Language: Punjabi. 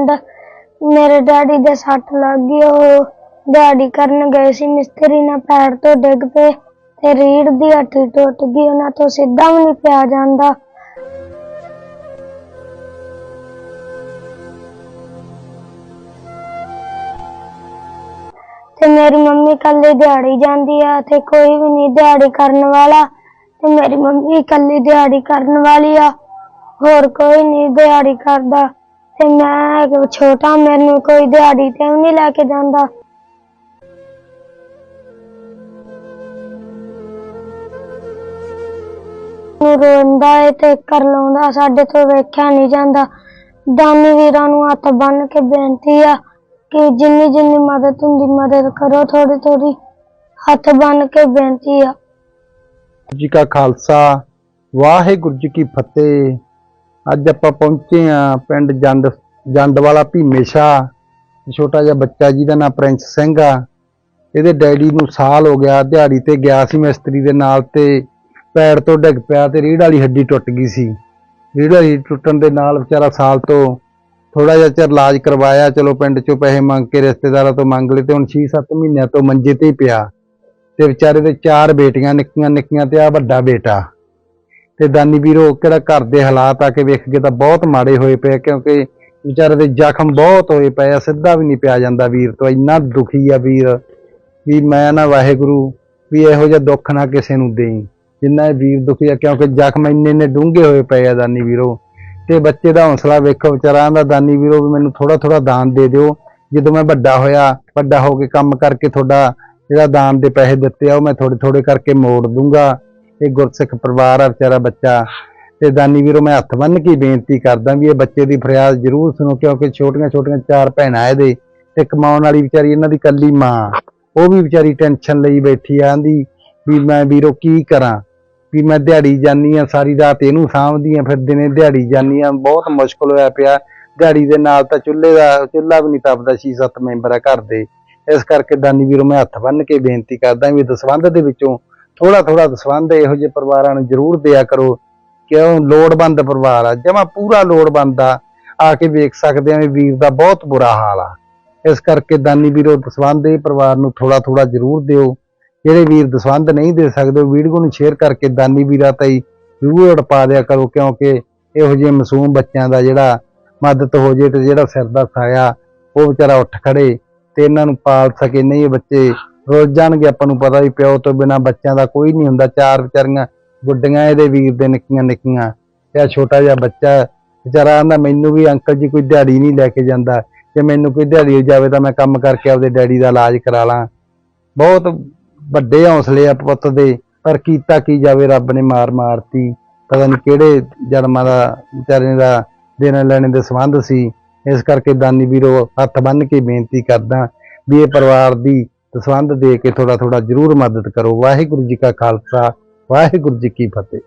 ਪਿੰਡ। ਮੇਰੇ ਡੈਡੀ ਦੇ ਸੱਟ ਲੱਗ ਗਈ, ਉਹ ਦਿਹਾੜੀ ਕਰਨ ਗਏ ਸੀ। ਮਿਸਤਰੀ ਨਾਲ ਪੈਰ ਤੋਂ ਡਿੱਗ ਪਏ ਤੇ ਰੀੜ ਦੀ ਹੱਡੀ ਟੁੱਟ ਗਈ, ਉਹਨਾਂ ਤੋਂ ਸਿੱਧਾ ਵੀ ਨਹੀਂ ਪਿਆ ਜਾਂਦਾ। ਤੇ ਮੇਰੀ ਮੰਮੀ ਕੱਲੀ ਦਿਹਾੜੀ ਜਾਂਦੀ ਆ ਤੇ ਕੋਈ ਵੀ ਨਹੀਂ ਦਿਹਾੜੀ ਕਰਨ ਵਾਲਾ। ਤੇ ਮੇਰੀ ਮੰਮੀ ਕੱਲੀ ਦਿਹਾੜੀ ਕਰਨ ਵਾਲੀ ਆ, ਹੋਰ ਕੋਈ ਨਹੀਂ ਦਿਹਾੜੀ ਕਰਦਾ। ਤੇ ਮੈਂ ਛੋਟਾ, ਮੈਨੂੰ ਕੋਈ ਦਿਹਾੜੀ ਤੇ ਨਹੀਂ ਲੈ ਕੇ ਜਾਂਦਾ। ਨੂੰ ਰੋਂਦਾ ਏ ਤੇ ਕਰ ਲਾਉਂਦਾ, ਸਾਡੇ ਤੋਂ ਵੇਖਿਆ ਨਹੀਂ ਜਾਂਦਾ। ਦਾਨੀ ਵੀਰਾਂ ਨੂੰ ਹੱਥ ਬੰਨ ਕੇ ਬੇਨਤੀ ਆ ਕਿ ਜਿੰਨੀ ਜਿੰਨੀ ਮਦਦ ਹੁੰਦੀ, ਮਦਦ ਕਰੋ ਥੋੜੀ ਥੋੜੀ ਹੱਥ ਬੰਨ ਕੇ ਬੇਨਤੀ ਆ। ਜੀ ਕਾ ਖਾਲਸਾ, ਵਾਹਿਗੁਰੂ ਜੀ ਕੀ ਫਤਿਹ। ਅੱਜ ਆਪਾਂ ਪਹੁੰਚੇ ਆ ਪਿੰਡ ਜੰਡ ਜੰਡ ਵਾਲਾ ਭੀਮੇਸ਼ਾ ਛੋਟਾ ਜਿਹਾ ਬੱਚਾ ਜਿਹਦਾ ਨਾਮ ਪ੍ਰਿੰਸ ਸਿੰਘ ਆ। ਇਹਦੇ ਡੈਡੀ ਨੂੰ ਸਾਲ ਹੋ ਗਿਆ, ਦਿਹਾੜੀ ਤੇ ਗਿਆ ਸੀ ਮਿਸਤਰੀ ਦੇ ਨਾਲ ਤੇ ਪੈਰ ਤੋਂ ਡਿੱਗ ਪਿਆ ਤੇ ਰੀੜ ਵਾਲੀ ਹੱਡੀ ਟੁੱਟ ਗਈ ਸੀ। ਰੀੜ ਵਾਲੀ ਟੁੱਟਣ ਦੇ ਨਾਲ ਵਿਚਾਰਾ ਸਾਲ ਤੋਂ ਥੋੜਾ ਜਿਹਾ ਚਿਰ ਇਲਾਜ ਕਰਵਾਇਆ, ਚਲੋ ਪਿੰਡ ਚੋਂ ਪੈਸੇ ਮੰਗ ਕੇ ਰਿਸ਼ਤੇਦਾਰਾਂ ਤੋਂ ਮੰਗ ਲਏ ਤੇ ਹੁਣ 6-7 ਮਹੀਨਿਆਂ ਤੋਂ ਮੰਜੇ ਤੇ ਹੀ ਪਿਆ। ਤੇ ਵਿਚਾਰੇ ਦੇ ਚਾਰ ਬੇਟੀਆਂ ਨਿੱਕੀਆਂ ਨਿੱਕੀਆਂ ਤੇ ਆ ਵੱਡਾ ਬੇਟਾ। ਤੇ ਦਾਨੀ ਵੀਰੋ, ਕਿਹੜਾ ਘਰ ਦੇ ਹਾਲਾਤ ਆ ਕੇ ਵੇਖ ਕੇ ਤਾਂ ਬਹੁਤ ਮਾੜੇ ਹੋਏ ਪਏ ਕਿਉਂਕਿ ਵਿਚਾਰੇ ਦੇ ਜ਼ਖਮ ਬਹੁਤ ਹੋਏ ਪਏ ਆ, ਸਿੱਧਾ ਵੀ ਨਹੀਂ ਪਿਆ ਜਾਂਦਾ ਵੀਰ ਤੋਂ, ਇੰਨਾ ਦੁਖੀ ਆ ਵੀਰ, ਵੀ ਮੈਂ ਨਾ ਵਾਹਿਗੁਰੂ ਵੀ ਇਹੋ ਜਿਹਾ ਦੁੱਖ ਨਾ ਕਿਸੇ ਨੂੰ ਦੇਈ, ਜਿੰਨਾ ਇਹ ਵੀਰ ਦੁਖੀ ਆ, ਕਿਉਂਕਿ ਜ਼ਖਮ ਇੰਨੇ ਨੇ ਡੂੰਘੇ ਹੋਏ ਪਏ ਆ ਦਾਨੀ ਵੀਰੋ। ਤੇ ਬੱਚੇ ਦਾ ਹੌਸਲਾ ਵੇਖੋ, ਵਿਚਾਰਾ ਦਾ ਦਾਨੀ ਵੀਰੋ, ਵੀ ਮੈਨੂੰ ਥੋੜਾ ਥੋੜਾ ਦਾਨ ਦੇ ਦਿਓ, ਜਦੋਂ ਮੈਂ ਵੱਡਾ ਹੋਇਆ, ਵੱਡਾ ਹੋ ਕੇ ਕੰਮ ਕਰਕੇ ਤੁਹਾਡਾ ਜਿਹੜਾ ਦਾਨ ਦੇ ਪੈਸੇ ਦਿੱਤੇ ਆ, ਉਹ ਮੈਂ ਥੋੜੇ ਥੋੜੇ ਕਰਕੇ ਮੋੜ ਦੂੰਗਾ। ਇਹ ਗੁਰਸਿੱਖ ਪਰਿਵਾਰ ਆ, ਵਿਚਾਰਾ ਬੱਚਾ। ਤੇ ਦਾਨੀ ਵੀਰੋ, ਮੈਂ ਹੱਥ ਬੰਨ੍ਹ ਕੇ ਬੇਨਤੀ ਕਰਦਾ ਵੀ ਇਹ ਬੱਚੇ ਦੀ ਫਰਿਆਦ ਜ਼ਰੂਰ ਸੁਣੋ, ਕਿਉਂਕਿ ਛੋਟੀਆਂ ਛੋਟੀਆਂ ਚਾਰ ਭੈਣਾਂ ਇਹਦੇ ਤੇ ਕਮਾਉਣ ਵਾਲੀ ਵਿਚਾਰੀ ਇਹਨਾਂ ਦੀ ਕੱਲੀ ਮਾਂ। ਉਹ ਵੀ ਵਿਚਾਰੀ ਟੈਨਸ਼ਨ ਲਈ ਬੈਠੀ ਆ ਆਂਦੀ ਵੀ ਮੈਂ ਵੀਰੋ ਕੀ ਕਰਾਂ? ਵੀ ਮੈਂ ਦਿਹਾੜੀ ਜਾਨੀ ਆ, ਸਾਰੀ ਰਾਤ ਇਹਨੂੰ ਸਾਂਭਦੀ ਆ, ਫਿਰ ਦਿਨੇ ਦਿਹਾੜੀ ਜਾਨੀ ਆ, ਬਹੁਤ ਮੁਸ਼ਕਲ ਹੋਇਆ ਪਿਆ। ਦਿਹਾੜੀ ਦੇ ਨਾਲ ਤਾਂ ਚੁੱਲ੍ਹੇ ਦਾ, ਚੁੱਲ੍ਹਾ ਵੀ ਨਹੀਂ ਤਪਦਾ 6-7 ਮੈਂਬਰ ਆ ਘਰ ਦੇ। ਇਸ ਕਰਕੇ ਦਾਨੀ ਵੀਰੋ, ਮੈਂ ਹੱਥ ਬੰਨ੍ਹ ਕੇ ਬੇਨਤੀ ਕਰਦਾ ਵੀ ਦਸਵੰਧ ਦੇ ਵਿੱਚੋਂ ਥੋੜਾ ਥੋੜਾ ਦਸਵੰਧ ਇਹੋ ਜਿਹੇ ਪਰਿਵਾਰਾਂ ਨੂੰ ਜ਼ਰੂਰ ਦਿਆ ਕਰੋ। ਕਿਉਂ? ਲੋੜਵੰਦ ਪਰਿਵਾਰ ਆ। ਜਮਾ ਪੂਰਾ ਲੋੜਵੰਦ ਆ। ਆ ਕੇ ਵੇਖ ਸਕਦੇ ਆ ਵੀ ਵੀਰ ਦਾ ਬਹੁਤ ਬੁਰਾ ਹਾਲ ਆ। ਇਸ ਕਰਕੇ ਦਾਨੀ ਵੀਰੋ, ਦਸਵੰਧ ਇਹ ਪਰਿਵਾਰ ਨੂੰ ਥੋੜਾ ਥੋੜਾ ਜ਼ਰੂਰ ਦਿਓ। ਜਿਹੜੇ ਵੀਰ ਦਸਵੰਧ ਨਹੀਂ ਦੇ ਸਕਦੇ ਵੀਡੀਓ ਨੂੰ ਸ਼ੇਅਰ ਕਰਕੇ ਦਾਨੀ ਵੀਰਾਂ ਤਾਈ ਜ਼ਰੂਰ ਪਾ ਦਿਆ ਕਰੋ, ਕਿਉਂਕਿ ਇਹੋ ਜਿਹੇ ਮਾਸੂਮ ਬੱਚਿਆਂ ਦਾ ਜਿਹੜਾ ਮਦਦ ਹੋ ਜੇ ਤੇ ਜਿਹੜਾ ਸਿਰ ਦਾ ਸਾਇਆ, ਉਹ ਵਿਚਾਰਾ ਉੱਠ ਖੜੇ ਤੇ ਇਹਨਾਂ ਨੂੰ ਪਾਲ ਸਕੇ। ਨਹੀਂ, ਇਹ ਬੱਚੇ ਰੁੱਲ ਜਾਣਗੇ, ਆਪਾਂ ਨੂੰ ਪਤਾ ਵੀ ਪਿਓ ਤੋਂ ਬਿਨਾ ਬੱਚਿਆਂ ਦਾ ਕੋਈ ਨਹੀਂ ਹੁੰਦਾ। ਚਾਰ ਵਿਚਾਰੀਆਂ, ਗੁੱਡੀਆਂ ਇਹਦੇ ਵੀਰ ਦੇ ਨਿੱਕੀਆਂ ਨਿੱਕੀਆਂ। ਤੇ ਛੋਟਾ ਜਿਹਾ ਬੱਚਾ ਵਿਚਾਰਾ ਆਂਦਾ, ਮੈਨੂੰ ਵੀ ਅੰਕਲ ਜੀ ਕੋਈ ਦਿਹਾੜੀ ਨਹੀਂ ਲੈ ਕੇ ਜਾਂਦਾ। ਜੇ ਮੈਨੂੰ ਕੋਈ ਦਿਹਾੜੀ ਜਾਵੇ ਤਾਂ ਮੈਂ ਕੰਮ ਕਰਕੇ ਆਪਦੇ ਡੈਡੀ ਦਾ ਇਲਾਜ ਕਰਾ ਲਾਂ। ਬਹੁਤ ਵੱਡੇ ਹੌਸਲੇ ਆ ਪੁੱਤ ਦੇ, ਪਰ ਕੀਤਾ ਕੀ ਜਾਵੇ, ਰੱਬ ਨੇ ਮਾਰ ਮਾਰਤੀ। ਪਤਾ ਨਹੀਂ ਕਿਹੜੇ ਜਨਮਾਂ ਦਾ ਵਿਚਾਰੇ ਦਾ ਦੇਣ ਲੈਣੇ ਦੇ ਸੰਬੰਧ ਸੀ। ਇਸ ਕਰਕੇ ਦਾਨੀ ਵੀਰੋ ਹੱਥ ਬੰਨ੍ਹ ਕੇ ਬੇਨਤੀ ਕਰਦਾ ਵੀ ਇਹ ਪਰਿਵਾਰ ਦੀ ਦਸਵੰਧ ਦੇ ਕੇ ਥੋੜਾ ਥੋੜਾ ਜ਼ਰੂਰ ਮਦਦ ਕਰੋ। ਵਾਹਿਗੁਰੂ ਜੀ ਕਾ ਖਾਲਸਾ, ਵਾਹਿਗੁਰੂ ਜੀ ਕੀ ਫਤਿਹ।